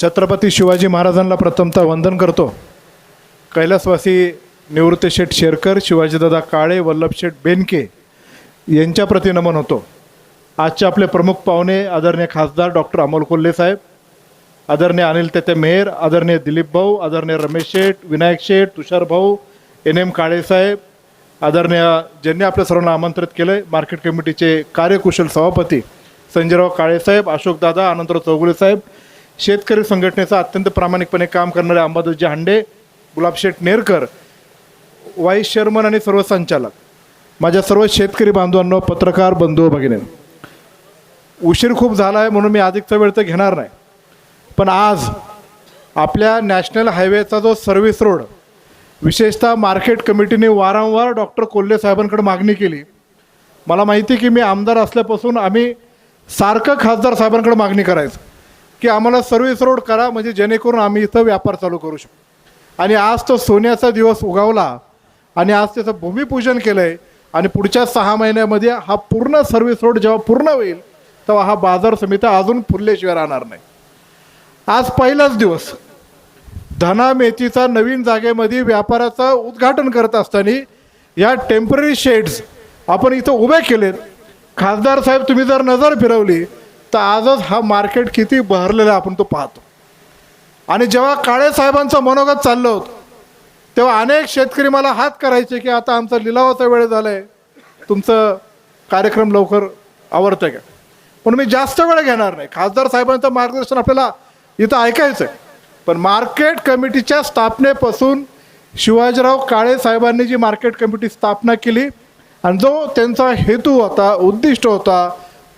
छत्रपती शिवाजी महाराजांना प्रथमतः वंदन करतो. कैलासवासी निवृत्ती शेठ शेरकर शिवाजीदादा काळे वल्लभशेठ बेनके यांच्या प्रती नमन होतो. आजचे आपले प्रमुख पाहुणे आदरणीय खासदार डॉक्टर अमोल कोल्हे साहेब आदरणीय अनिल तेते मेहर आदरणीय दिलीप भाऊ आदरणीय रमेश शेठ विनायक शेठ तुषार भाऊ एन एम काळेसाहेब आदरणीय ज्यांनी आपल्या सर्वांना आमंत्रित केलं आहे मार्केट कमिटीचे कार्यकुशल सभापती संजयराव काळेसाहेब अशोकदादा आनंदराव चौगुले साहेब शेतकरी संघटनेचा अत्यंत प्रामाणिकपणे काम करणारे अंबादासजी हांडे गुलाबशेठ नेरकर वाईस चेअरमन आणि सर्व संचालक. माझ्या सर्व शेतकरी बांधवांनो पत्रकार बंधू भगिनी उशीर खूप झाला आहे म्हणून मी अधिकचा वेळ तर घेणार नाही. पण आज आपल्या नॅशनल हायवेचा जो सर्व्हिस रोड विशेषतः मार्केट कमिटीने वारंवार डॉक्टर कोल्हे साहेबांकडे मागणी केली. मला माहिती की मी आमदार असल्यापासून आम्ही सारखं खासदार साहेबांकडे मागणी करायचं. की आम्हाला सर्व्हिस रोड करा म्हणजे जेणेकरून आम्ही इथं व्यापार चालू करू शकतो आणि आज तो सोन्याचा दिवस उगवला आणि आज त्याचं भूमिपूजन केलं आहे आणि पुढच्या सहा महिन्यामध्ये हा पूर्ण सर्व्हिस रोड जेव्हा पूर्ण होईल तेव्हा हा बाजार समिती अजून फुलल्याशिवाय राहणार नाही. आज पहिलाच दिवस. धना मेथीचा नवीन जागेमध्ये व्यापाराचं उद्घाटन करत असताना या टेंपररी शेड्स आपण इथं उभे केलेत. खासदार साहेब तुम्ही जर नजर फिरवली तर आजच हा मार्केट किती बहरलेला आपण तो पाहतो. आणि जेव्हा काळे साहेबांचं मनोगत चाललं होतं तेव्हा अनेक शेतकरी मला हात करायचे की आता आमचा लिलावाचा वेळ झाला आहे तुमचं कार्यक्रम लवकर आवडतं का? पण मी जास्त वेळ घेणार नाही. खासदार साहेबांचं मार्गदर्शन आपल्याला इथं ऐकायचं आहे पण मार्केट कमिटीच्या स्थापनेपासून शिवाजीराव काळे साहेबांनी जी मार्केट कमिटी स्थापना केली आणि जो त्यांचा हेतू होता उद्दिष्ट होता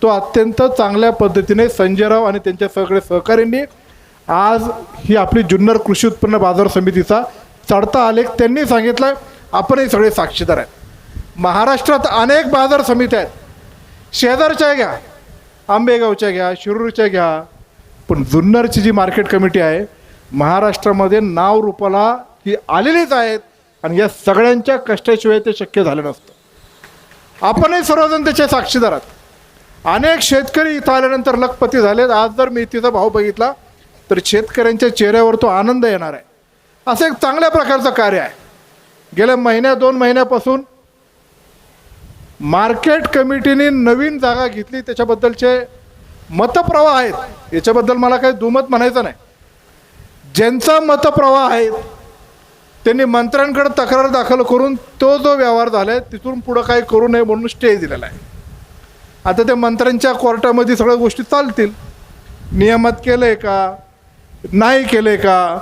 तो अत्यंत चांगल्या पद्धतीने संजयराव आणि त्यांच्या सगळे सहकाऱ्यांनी आज ही आपली जुन्नर कृषी उत्पन्न बाजार समितीचा चढता आलेख त्यांनी सांगितलं आपणही सगळे साक्षीदार आहेत. महाराष्ट्रात अनेक बाजार समित्या आहेत. शेजारच्या घ्या आंबेगावच्या घ्या शिरूरच्या घ्या. पण जुन्नरची जी मार्केट कमिटी आहे महाराष्ट्रामध्ये नाव रूपाला ही आलेलीच आहेत आणि या सगळ्यांच्या कष्टाशिवाय ते शक्य झालं नसतं. आपणही सर्वजण त्याचे साक्षीदार आहात. अनेक शेतकरी इथं आल्यानंतर लखपती झालेत. आज जर मेथीचा भाव बघितला तर शेतकऱ्यांच्या चेहऱ्यावर तो आनंद येणार आहे. असं एक चांगल्या प्रकारचं कार्य आहे. गेल्या महिन्या दोन महिन्यापासून मार्केट कमिटीने नवीन जागा घेतली. त्याच्याबद्दलचे मतप्रवाह आहेत. याच्याबद्दल मला काही दुमत म्हणायचं नाही. ज्यांचा मतप्रवाह आहे त्यांनी मंत्र्यांकडे तक्रार दाखल करून तो जो व्यवहार झाला आहे तिथून पुढं काही करू नये म्हणून स्टे दिलेला आहे. आता त्या मंत्र्यांच्या कोर्टामध्ये सगळ्या गोष्टी चालतील. नियमात केलं आहे का? नाही केलं आहे का?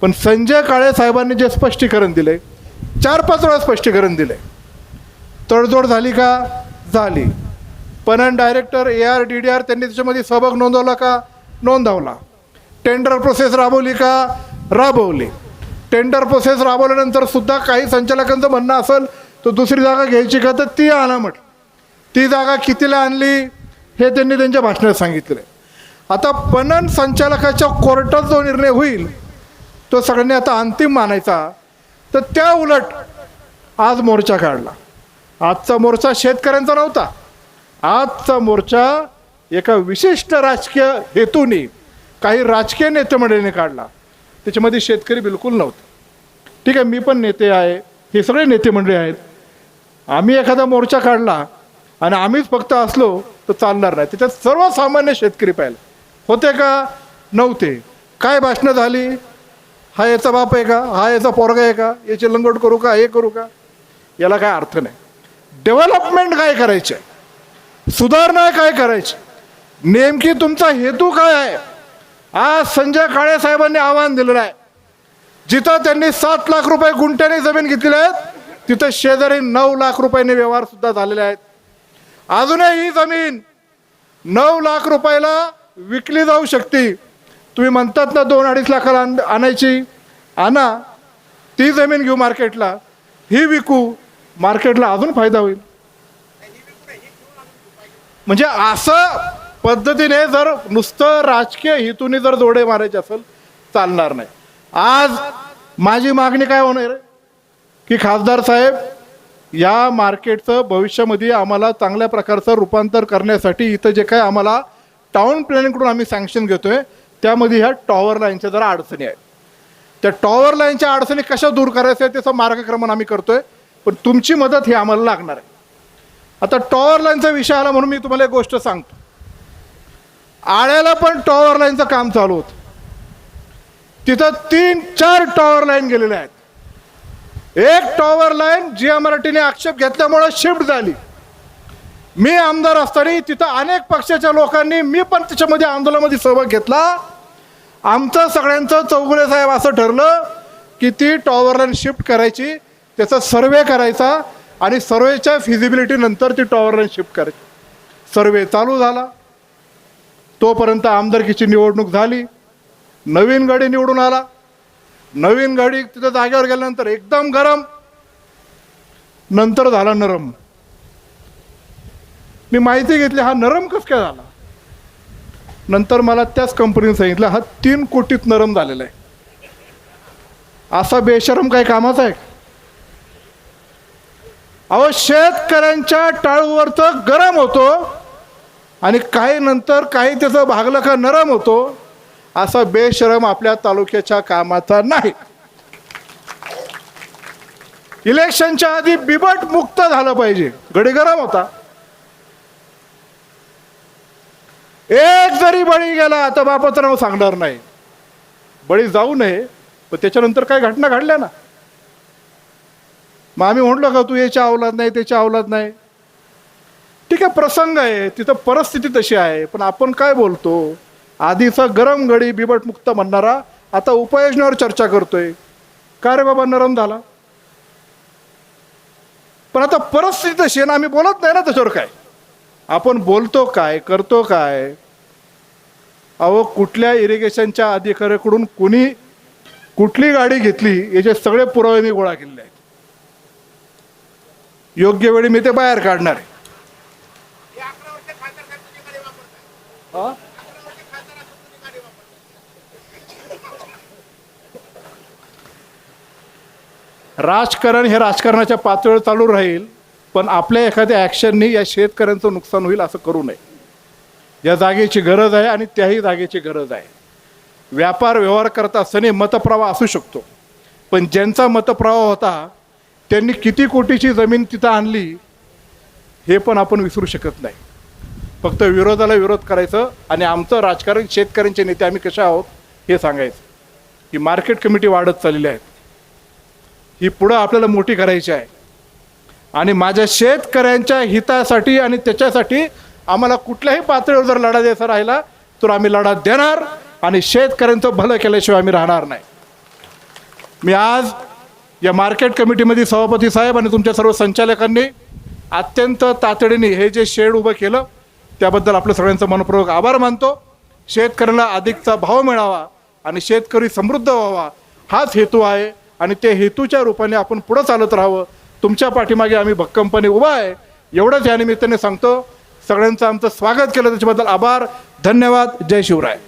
पण संजय काळे साहेबांनी जे स्पष्टीकरण दिले चार पाच वेळा स्पष्टीकरण दिले तडजोड झाली का? झाली. पणन director A R D D R त्यांनी त्याच्यामध्ये सहभाग नोंदवला का? नोंदवला. टेंडर प्रोसेस राबवली का? राबवली. टेंडर प्रोसेस राबवल्यानंतर सुद्धा काही संचालकांचं म्हणणं असेल तर दुसरी जागा घ्यायची का? तर ती आणा म्हटलं. ती जागा कितीला आणली हे त्यांनी त्यांच्या भाषणात सांगितलं आता पणन संचालकाच्या कोर्टात जो निर्णय होईल तो सगळ्यांनी आता अंतिम मानायचा. तर त्या उलट आज मोर्चा काढला. आजचा मोर्चा शेतकऱ्यांचा नव्हता. आजचा मोर्चा एका विशिष्ट राजकीय हेतूने काही राजकीय नेते मंडळीने काढला. त्याच्यामध्ये शेतकरी बिलकुल नव्हते. ठीक आहे मी पण नेते आहे. हे सगळे नेते मंडळी आहेत. आम्ही एखादा मोर्चा काढला आणि आम्हीच फक्त असलो तर चालणार नाही. त्याच्यात सर्वसामान्य शेतकरी पाहिजे होते का? नव्हते. काय भाषणं झाली? हा याचा बाप आहे का? हा याचा पोरगा आहे का? याची लंगोट करू का? हे करू का? याला काय अर्थ नाही. डेव्हलपमेंट काय करायचे? सुधारणा काय करायची? नेमकी तुमचा हेतू काय आहे? आज संजय काळे साहेबांनी आव्हान दिलेलं आहे. जिथं त्यांनी सात लाख रुपये गुंठ्याने जमीन घेतलेली आहेत तिथं शेजारी नऊ लाख रुपयाने व्यवहार सुद्धा झालेले आहेत. अजूनही ही जमीन नऊ लाख रुपयाला विकली जाऊ शकते. तुम्ही म्हणतात ना दोन अडीच लाखाला आण- आणायची. आणा. ती जमीन घेऊ मार्केटला. ही विकू. मार्केटला अजून फायदा होईल. म्हणजे असं पद्धतीने जर नुसतं राजकीय हेतूने जर जोडे मारायचे असेल चालणार नाही. आज माझी मागणी काय होणार की खासदार साहेब या मार्केटचं भविष्यामध्ये आम्हाला चांगल्या प्रकारचं रूपांतर करण्यासाठी इथं जे काय आम्हाला टाउन प्लॅनिंगकडून आम्ही सँक्शन घेतोय त्यामध्ये ह्या टॉवर लाईनच्या जरा अडचणी आहेत. त्या टॉवर लाईनच्या अडचणी कशा दूर करायच्या त्याचं मार्गक्रमण आम्ही करतोय पण तुमची मदत ही आम्हाला लागणार आहे. आता टॉवर लाईनचा विषय आला म्हणून मी तुम्हाला एक गोष्ट सांगतो. आळ्याला पण टॉवर लाईनचं काम चालू होतं. तिथं तीन चार टॉवर लाईन गेलेल्या आहेत. एक टॉवर लाईन जी मराठीने आक्षेप घेतल्यामुळे शिफ्ट झाली. मी आमदार असताना तिथं अनेक पक्षाच्या लोकांनी मी पण त्याच्यामध्ये आंदोलनामध्ये सहभाग घेतला. आमचं सगळ्यांचं चौगुले साहेब असं ठरलं की ती टॉवर लाईन शिफ्ट करायची त्याचा सर्वे करायचा आणि सर्वेच्या फिजिबिलिटी नंतर ती टॉवर लाईन शिफ्ट करायची. सर्वे चालू झाला. तोपर्यंत आमदारकीची निवडणूक झाली. नवीन गाडी निवडून आला. नवीन गाडी तिथं जागेवर गेल्यानंतर एकदम गरम नंतर झाला नरम. मी माहिती घेतली हा नरम कस काय झाला? नंतर मला त्याच कंपनीने सांगितलं हा तीन कोटीत नरम झालेला आहे. असा बेशरम काही कामाचा आहे अहो शेतकऱ्यांच्या टाळूवर तर गरम होतो आणि काही नंतर काही त्याचं भागलं का नरम होतो असा बेशरम आपल्या तालुक्याच्या कामाचा नाही. इलेक्शनच्या आधी बिबट मुक्त झालं पाहिजे. गडी गरम होता. एक जरी बळी गेला आता बापाचं नाव सांगणार नाही. बळी जाऊ नये पण त्याच्यानंतर काय घटना घडल्या ना. मग आम्ही म्हटलो का तू याच्या अवलाद नाही त्याच्या अवलाद नाही. ठीक आहे प्रसंग आहे तिथं परिस्थिती तशी आहे पण आपण काय बोलतो? आधीचा गरम गडी बिबट मुक्त म्हणणारा आता उपाययोजनेवर चर्चा करतोय. का रे बाबा नरम झाला? पण आता परिस्थिती तशी ना आम्ही बोलत नाही ना त्याच्यावर काय? आपण बोलतो काय करतो काय? अहो कुठल्या इरिगेशनच्या अधिकाऱ्याकडून कुणी कुठली गाडी घेतली याचे सगळे पुरावे मी गोळा केलेले आहेत. योग्य वेळी मी ते बाहेर काढणार आहे. राजकारण हे राजकारणाच्या पातळीवर चालू राहील पण आपल्या एखाद्या ॲक्शननी या शेतकऱ्यांचं नुकसान होईल असं करू नये. या जागेची गरज आहे आणि त्याही जागेची गरज आहे. व्यापार व्यवहार करत असताना मतप्रवाह असू शकतो पण ज्यांचा मतप्रवाह होता त्यांनी किती कोटीची जमीन तिथं आणली हे पण आपण विसरू शकत नाही. फक्त विरोधाला विरोध करायचं आणि आमचं राजकारण शेतकऱ्यांचे नेते आम्ही कसे आहोत हे सांगायचं. ही मार्केट कमिटी वाढत चाललेली आहेत ही पुढं आपल्याला मोठी करायची आहे. आणि माझ्या शेतकऱ्यांच्या हितासाठी आणि त्याच्यासाठी आम्हाला कुठल्याही पातळीवर जर लढा द्यायचा राहिला तर आम्ही लढा देणार आणि शेतकऱ्यांचं भलं केल्याशिवाय आम्ही राहणार नाही. मी आज या मार्केट कमिटीमध्ये सभापती साहेब आणि तुमच्या सर्व संचालकांनी अत्यंत तातडीने हे जे शेड उभं केलं त्याबद्दल आपलं सगळ्यांचं मनपूर्वक आभार मानतो. शेतकऱ्याला अधिकचा भाव मिळावा आणि शेतकरी समृद्ध व्हावा हाच हेतू आहे. आणि त्या हेतूच्या रूपाने आपण पुढं चालत राहावं. तुमच्या पाठीमागे आम्ही भक्कमपणे उभा आहे. एवढंच या निमित्ताने सांगतो. सगळ्यांचं आमचं स्वागत केलं. त्याच्याबद्दल आभार. धन्यवाद. जय शिवराय.